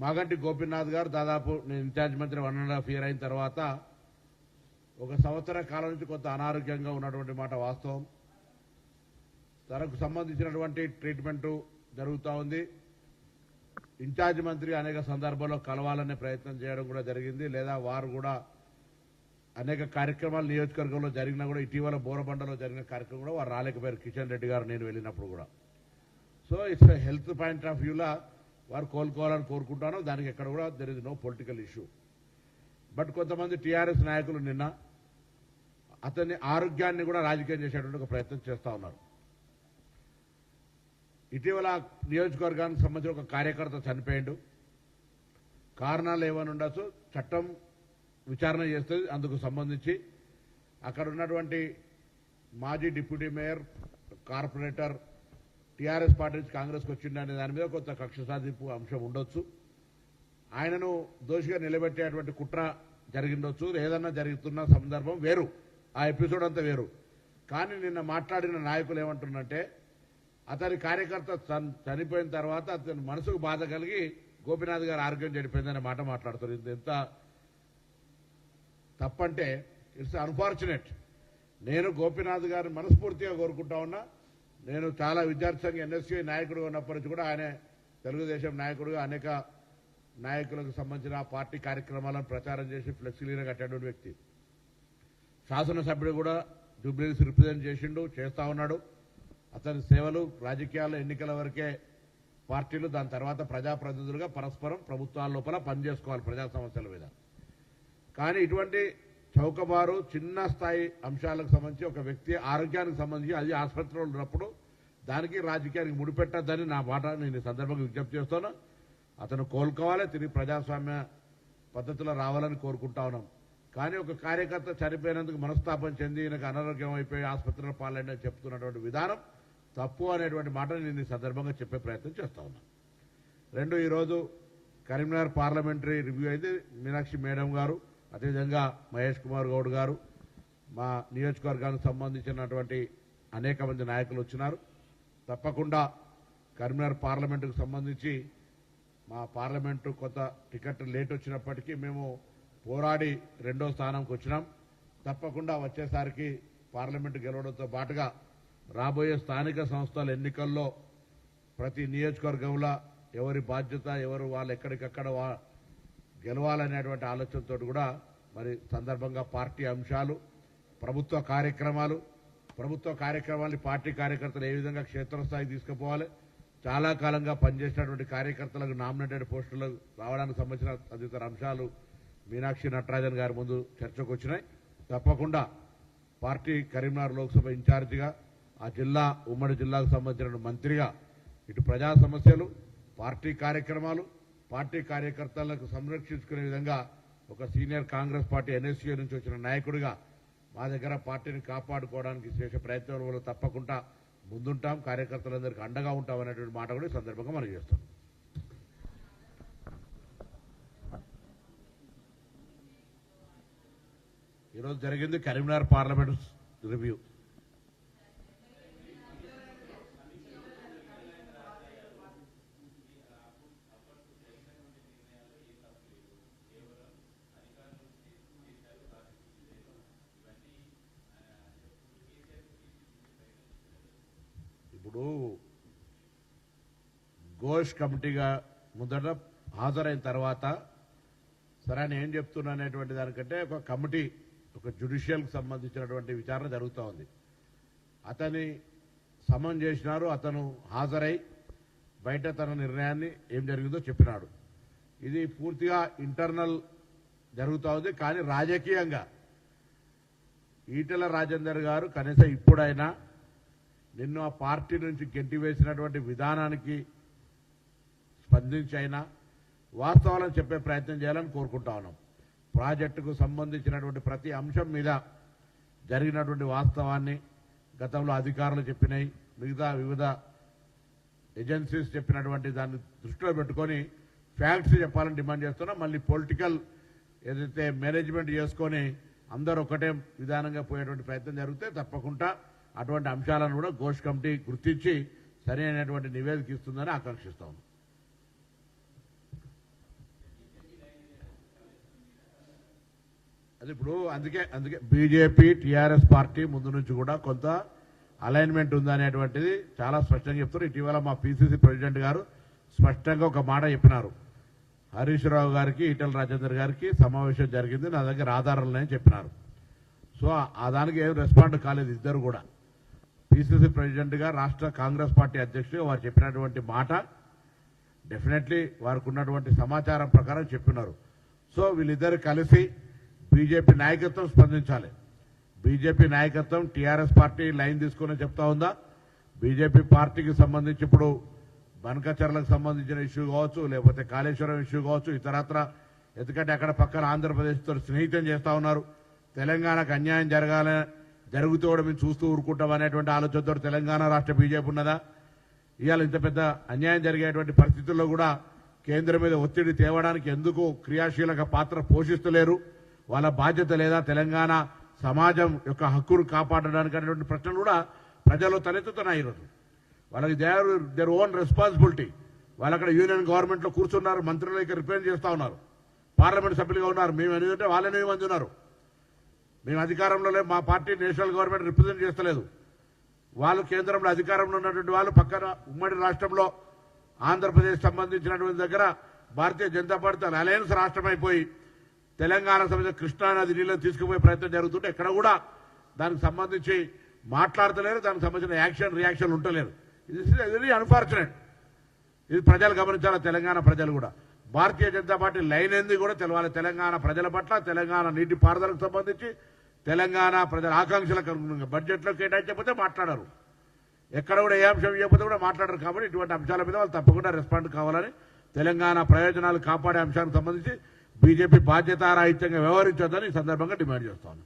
మాగంటి గోపీనాథ్ గారు దాదాపు నేను ఇన్ఛార్జ్ మంత్రి వన్ అండ్ హాఫ్ ఇయర్ అయిన తర్వాత ఒక సంవత్సర కాలం నుంచి కొంత అనారోగ్యంగా ఉన్నటువంటి మాట వాస్తవం. తనకు సంబంధించినటువంటి ట్రీట్మెంట్ జరుగుతూ ఉంది. ఇన్ఛార్జ్ మంత్రి అనేక సందర్భాల్లో కలవాలనే ప్రయత్నం చేయడం కూడా జరిగింది. లేదా వారు కూడా అనేక కార్యక్రమాలు నియోజకవర్గంలో జరిగినా కూడా ఇటీవల బోరబండలో జరిగిన కార్యక్రమం కూడా వారు రాలేకపోయారు. కిషన్ రెడ్డి గారు నేను వెళ్ళినప్పుడు కూడా. So it's health point of వ్యూలా వారు కోలుకోవాలని కోరుకుంటాను దానికి ఎక్కడ కూడా there is no political issue but కొంతమంది టీఆర్ఎస్ నాయకులు నిన్న అతని ఆరోగ్యాన్ని కూడా రాజకీయం చేసేటువంటి ఒక ప్రయత్నం చేస్తా ఉన్నారు. ఇటీవల నియోజకవర్గానికి సంబంధించిన ఒక కార్యకర్త చనిపోయిండు. కారణాలు ఏమైనా ఉండొచ్చు చట్టం విచారణ చేస్తుంది అందుకు సంబంధించి అక్కడ ఉన్నటువంటి మాజీ deputy mayor corporator TRS party నుంచి కాంగ్రెస్కి వచ్చిండనే దాని మీద కొంత కక్ష సాధింపు అంశం ఉండొచ్చు. ఆయనను దోషిగా నిలబెట్టేటువంటి కుట్ర జరిగిండొచ్చు. ఏదన్నా జరుగుతున్న సందర్భం వేరు. ఆ ఎపిసోడ్ అంతా వేరు. కానీ నిన్న మాట్లాడిన నాయకులు ఏమంటున్నంటే అతని కార్యకర్త చనిపోయిన తర్వాత అతని మనసుకు బాధ కలిగి గోపీనాథ్ గారు ఆరోగ్యం చెడిపోయిందనే మాట మాట్లాడుతారు ఇది ఎంత తప్పంటే ఇట్స్ అన్ఫార్చునేట్. నేను గోపినాథ్ గారిని మనస్ఫూర్తిగా కోరుకుంటా ఉన్నా. నేను చాలా విద్యార్థి సంఘ ఎన్ఎస్యూ నాయకుడు ఉన్నప్పటి నుంచి కూడా ఆయన తెలుగుదేశం నాయకుడుగా అనేక నాయకులకు సంబంధించిన పార్టీ కార్యక్రమాలను ప్రచారం చేసి ఫ్లెక్సీలీగా కట్టేటువంటి వ్యక్తి. శాసనసభ్యుడు కూడా జూబ్లీస్ రిప్రజెంట్ చేసిండు చేస్తా ఉన్నాడు. అతని సేవలు రాజకీయాల ఎన్నికల వరకే పార్టీలు దాని తర్వాత ప్రజాప్రతినిధులుగా పరస్పరం ప్రభుత్వాల లోపల పనిచేసుకోవాలి ప్రజా సమస్యల మీద. కానీ ఇటువంటి చౌకబారు చిన్న స్థాయి అంశాలకు సంబంధించి ఒక వ్యక్తి ఆరోగ్యానికి సంబంధించి అది ఆసుపత్రిలో ఉన్నప్పుడు దానికి రాజకీయానికి ముడిపెట్టద్దని నా మాట నేను ఈ సందర్భంగా విజ్ఞప్తి చేస్తాను. అతను కోలుకోవాలి తిరిగి ప్రజాస్వామ్య పద్ధతిలో రావాలని కోరుకుంటా ఉన్నాం. కానీ ఒక కార్యకర్త చనిపోయినందుకు మనస్తాపం చెంది ఈయనకు అనారోగ్యం అయిపోయి ఆసుపత్రిలో పాలైన చెప్తున్నటువంటి విధానం తప్పు అనేటువంటి మాటను నేను ఈ సందర్భంగా చెప్పే ప్రయత్నం చేస్తా ఉన్నాను రెండు ఈరోజు కరీంనగర్ పార్లమెంటరీ రివ్యూ అయితే మీనాక్షి మేడం గారు అదేవిధంగా మహేష్ కుమార్ గౌడ్ గారు మా నియోజకవర్గానికి సంబంధించినటువంటి అనేక మంది నాయకులు వచ్చినారు. తప్పకుండా కరీంనగర్ పార్లమెంటుకు సంబంధించి మా పార్లమెంటు కొంత టికెట్ లేట్ వచ్చినప్పటికీ మేము పోరాడి రెండో స్థానంకి వచ్చినాం. తప్పకుండా వచ్చేసరికి పార్లమెంటు గెలవడంతో పాటుగా రాబోయే స్థానిక సంస్థల ఎన్నికల్లో ప్రతి నియోజకవర్గంలో ఎవరి బాధ్యత ఎవరు వాళ్ళు ఎక్కడికక్కడ వా- గెలవాలనేటువంటి ఆలోచనతో కూడా మరి సందర్భంగా పార్టీ అంశాలు ప్రభుత్వ కార్యక్రమాలు ప్రభుత్వ కార్యక్రమాన్ని పార్టీ కార్యకర్తలు ఏ విధంగా క్షేత్రస్థాయికి తీసుకుపోవాలి చాలా కాలంగా పనిచేసినటువంటి కార్యకర్తలకు నామినేటెడ్ పోస్టులు రావడానికి సంబంధించిన తదితర అంశాలు మీనాక్షి నటరాజన్ గారి ముందు చర్చకు వచ్చినాయి. తప్పకుండా పార్టీ కరీంనగర్ లోక్సభ ఇన్ఛార్జిగా ఆ జిల్లా ఉమ్మడి జిల్లాకు సంబంధించిన మంత్రిగా ఇటు ప్రజా సమస్యలు పార్టీ కార్యక్రమాలు పార్టీ కార్యకర్తలకు సంరక్షించుకునే విధంగా ఒక సీనియర్ కాంగ్రెస్ పార్టీ ఎన్ఎస్సీ నుంచి వచ్చిన నాయకుడిగా మా దగ్గర పార్టీని కాపాడుకోవడానికి చేసే ప్రయత్నంలో తప్పకుండా ముందుంటాం కార్యకర్తలందరికీ అండగా ఉంటాం అనేటువంటి మాట కూడా ఈ సందర్భంగా మనం చేస్తాం. ఈరోజు జరిగింది కరీంనగర్ పార్లమెంట్ రివ్యూ ఇప్పుడు ఘోష్ కమిటీగా ముందట హాజరైన తర్వాత సరే నేను ఏం చెప్తున్నా అనేటువంటి దానికంటే ఒక కమిటీ ఒక జ్యుడిషియల్కి సంబంధించినటువంటి విచారణ జరుగుతూ ఉంది. అతని సమన్ చేసినారు అతను హాజరై బయట తన నిర్ణయాన్ని ఏం జరిగిందో చెప్పినాడు. ఇది పూర్తిగా ఇంటర్నల్ జరుగుతూ ఉంది కానీ రాజకీయంగా. ఈటెల రాజేందర్ గారు కనీసం ఇప్పుడైనా నిన్ను ఆ పార్టీ నుంచి గెంటి వేసినటువంటి విధానానికి స్పందించి అయినా వాస్తవాలను చెప్పే ప్రయత్నం చేయాలని కోరుకుంటా ఉన్నాం. ప్రాజెక్టుకు సంబంధించినటువంటి ప్రతి అంశం మీద జరిగినటువంటి వాస్తవాన్ని గతంలో అధికారులు చెప్పినాయి. మిగతా వివిధ ఏజెన్సీస్ చెప్పినటువంటి దాన్ని దృష్టిలో పెట్టుకొని ఫ్యాక్ట్స్ చెప్పాలని డిమాండ్ చేస్తున్నాం. మళ్ళీ పొలిటికల్ ఏదైతే మేనేజ్మెంట్ చేసుకొని అందరూ ఒకటే విధానంగా పోయేటువంటి ప్రయత్నం జరిగితే తప్పకుండా అటువంటి అంశాలను కూడా ఘోష్ కమిటీ గుర్తించి సరైనటువంటి నివేదిక ఇస్తుందని ఆకాంక్షిస్తాము అది ఇప్పుడు అందుకే అందుకే బీజేపీ టీఆర్ఎస్ పార్టీ ముందు నుంచి కూడా కొంత అలైన్మెంట్ ఉందనేటువంటిది చాలా స్పష్టంగా చెప్తారు ఇటీవల మా పిసిసి ప్రెసిడెంట్ గారు స్పష్టంగా ఒక మాట చెప్పినారు. హరీష్ రావు గారికి ఈటల రాజేందర్ గారికి సమావేశం జరిగింది. నా దగ్గర ఆధారాలు చెప్పినారు. సో ఆ దానికి ఏం రెస్పాండ్ కాలేదు ఇద్దరు కూడా. పిసిసి ప్రెసిడెంట్గా రాష్ట్ర కాంగ్రెస్ పార్టీ అధ్యక్షుడిగా వారు చెప్పినటువంటి మాట డెఫినెట్లీ వారికి ఉన్నటువంటి సమాచారం ప్రకారం చెప్పినారు. సో వీళ్ళిద్దరు కలిసి బీజేపీ నాయకత్వం స్పందించాలి. బీజేపీ నాయకత్వం టీఆర్ఎస్ పార్టీ లైన్ తీసుకుని చెప్తా ఉందా? బీజేపీ పార్టీకి సంబంధించి ఇప్పుడు బనకచర్లకు సంబంధించిన ఇష్యూ కావచ్చు లేకపోతే కాళేశ్వరం ఇష్యూ కావచ్చు ఇతరత్ర. ఎందుకంటే అక్కడ పక్కన ఆంధ్రప్రదేశ్తో స్నేహితం చేస్తూ ఉన్నారు. తెలంగాణకు అన్యాయం జరగాలని జరుగుతూ కూడా మేము చూస్తూ ఊరుకుంటాం అనేటువంటి ఆలోచనతో తెలంగాణ రాష్ట్ర బీజేపీ ఉన్నదా? ఇవాళ ఇంత పెద్ద అన్యాయం జరిగేటువంటి పరిస్థితుల్లో కూడా కేంద్రం మీద ఒత్తిడి తేవడానికి ఎందుకు క్రియాశీలక పాత్ర పోషిస్తలేరు? వాళ్ళ బాధ్యత లేదా తెలంగాణ సమాజం యొక్క హక్కును కాపాడడానికి అనేటువంటి ప్రశ్నలు కూడా ప్రజలు తలెత్తుతున్నాయి ఈరోజు వాళ్ళకి దేర్ దేర్ ఓన్ రెస్పాన్సిబిలిటీ వాళ్ళు అక్కడ యూనియన్ గవర్నమెంట్లో కూర్చున్నారు మంత్రులు ఇక్కడ రిప్రజెంట్ చేస్తూ ఉన్నారు. పార్లమెంట్ సభ్యులుగా ఉన్నారు. మేము ఎనిమిది వాళ్ళు ఎనిమిది మంది ఉన్నారు మేము అధికారంలో మా పార్టీ నేషనల్ గవర్నమెంట్ రిప్రజెంట్ చేస్తలేదు. వాళ్ళు కేంద్రంలో అధికారంలో ఉన్నటువంటి వాళ్ళు పక్కన ఉమ్మడి రాష్ట్రంలో ఆంధ్రప్రదేశ్ సంబంధించినటువంటి దగ్గర భారతీయ జనతా పార్టీ అలయన్స్ రాష్ట్రం అయిపోయి తెలంగాణ సంబంధించిన కృష్ణానది నీళ్ళు తీసుకుపోయే ప్రయత్నం జరుగుతుంటే ఎక్కడ కూడా దానికి సంబంధించి మాట్లాడతలేరు దానికి సంబంధించిన యాక్షన్ రియాక్షన్ ఉండలేరు. ఇది అన్ఫార్చునేట్ ఇది ప్రజలు గమనించాలి? తెలంగాణ ప్రజలు కూడా. భారతీయ జనతా పార్టీ లైన్ ఏంది కూడా తెలవాలి. తెలంగాణ ప్రజల పట్ల తెలంగాణ నీటి పారుదలకు సంబంధించి తెలంగాణ ప్రజల ఆకాంక్షలకు అనుగుణంగా బడ్జెట్లో కేటాయించకపోతే మాట్లాడరు. ఎక్కడ కూడా ఏ అంశం ఇవ్వకపోతే కూడా మాట్లాడరు కాబట్టి ఇటువంటి అంశాల మీద వాళ్ళు తప్పకుండా రెస్పాండ్ కావాలని తెలంగాణ ప్రయోజనాలు కాపాడే అంశానికి సంబంధించి బీజేపీ బాధ్యతారాహిత్యంగా వ్యవహరించొద్దని ఈ సందర్భంగా డిమాండ్ చేస్తాను.